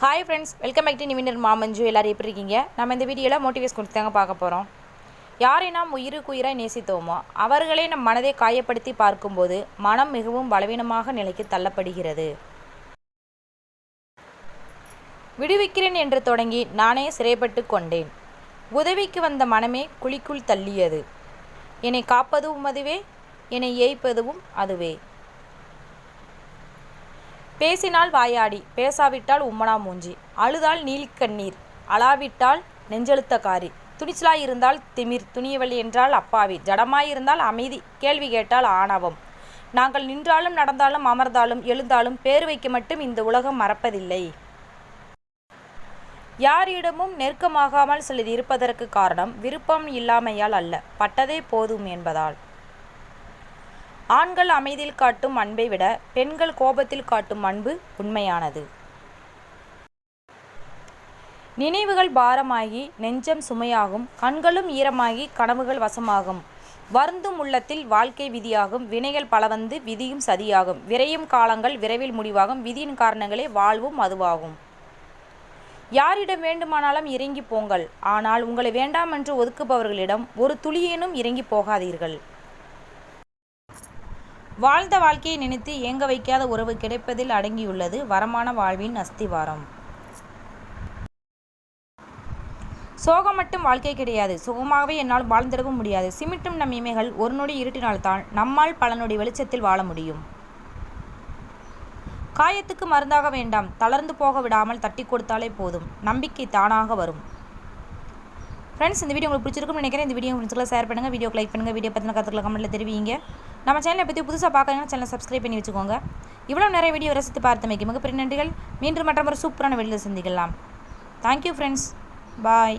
Hi friends welcome back to நிவினர் மாமஞ்சு எல்லோரும் எப்படி இருக்கீங்க? நம்ம இந்த வீடியோவில் மோட்டிவேஷன் கொடுத்து தாங்க பார்க்க போகிறோம் யாரை நாம் உயிருக்கு நேசித்தோமோ அவர்களே நம் மனதை காயப்படுத்தி பார்க்கும்போது மனம் மிகவும் பலவீனமாக நிலைக்கு தள்ளப்படுகிறது. விடுவிக்கிறேன் என்று தொடங்கி நானே சிறைப்பட்டு கொண்டேன். உதவிக்கு வந்த மனமே குழிக்குள் தள்ளியது. என்னை காப்பதும் அதுவே என்னை ஏய்ப்பதும் அதுவே. பேசினால் வாயாடி பேசாவிட்டால் உம்மனா மூஞ்சி. அழுதால் நீலிக்கண்ணீர் அழாவிட்டால் நெஞ்செழுத்தக்காரி துணிச்சலாய் இருந்தால் திமிர் துணியவள் என்றால் அப்பாவி. ஜடமாயிருந்தால் அமைதி கேள்வி கேட்டால் ஆணவம். நாங்கள் நின்றாலும் நடந்தாலும் அமர்ந்தாலும் எழுந்தாலும் பேர் வைக்க மட்டும் இந்த உலகம் மறப்பதில்லை. யாரிடமும் நெருக்கமாகாமல் சிலர் இருப்பதற்கு காரணம் விருப்பம் இல்லாமையால் அல்ல பட்டதே போதும் என்பதால். ஆண்கள் அமைதியில் காட்டும் அன்பை விட பெண்கள் கோபத்தில் காட்டும் அன்பு உண்மையானது. நினைவுகள் பாரமாகி நெஞ்சம் சுமையாகும் கண்களும் ஈரமாகி கனவுகள் வசமாகும். வருந்தும் உள்ளத்தில் வாழ்க்கை விதியாகும் வினைகள் பல வந்து விதியும் சதியாகும். விரையும் காலங்கள் விரைவில் முடிவாகும் விதியின் காரணங்களே வாழ்வும் அதுவாகும். யாரிடம் வேண்டுமானாலும் இறங்கி போங்கள் ஆனால் உங்களை வேண்டாம் என்று ஒதுக்குபவர்களிடம் ஒரு துளியேனும் இறங்கி போகாதீர்கள். வாழ்ந்த வாழ்க்கையை நினைத்து ஏங்க வைக்காத உறவு கிடைப்பதில் அடங்கியுள்ளது வரமான வாழ்வின் அஸ்திவாரம். சோகம் மட்டும் வாழ்க்கை கிடையாது. சுகமாகவே என்னால் வாழ்ந்திடவும் முடியாது. சிமிட்டும் நம் இமைகள் ஒரு நொடி இருட்டினால்தான் நம்மால் பல நொடி வெளிச்சத்தில் வாழ முடியும். காயத்துக்கு மருந்தாக வேண்டாம். தளர்ந்து போக விடாமல் தட்டி கொடுத்தாலே போதும். நம்பிக்கை தானாக வரும். ஃப்ரெண்ட்ஸ் இந்த வீடியோ உங்களுக்கு பிடிச்சிருக்கும்னு நினைக்கிறேன். இந்த வீடியோ ஃப்ரெண்ட்ஸ்க்குள்ள ஷேர் பண்ணுங்கள் வீடியோ லைக் பண்ணுங்கள் வீடியோ பற்றின கருத்துக்களை கமெண்ட்டில் தெரிவிங்க. நம்ம சேனலை பற்றி புதுசாக பார்க்குறீங்கன்னா சேனலை சப்ஸ்கிரைப் பண்ணி வச்சுக்கோங்க. இவ்வளோ நிறைய வீடியோ ரசித்து பார்த்தமைக்கு மிகப்பெரிய நன்றிகள். மீண்டும் மற்றொரு சூப்பரான வெளியில் சந்திக்கலாம். Thank you friends bye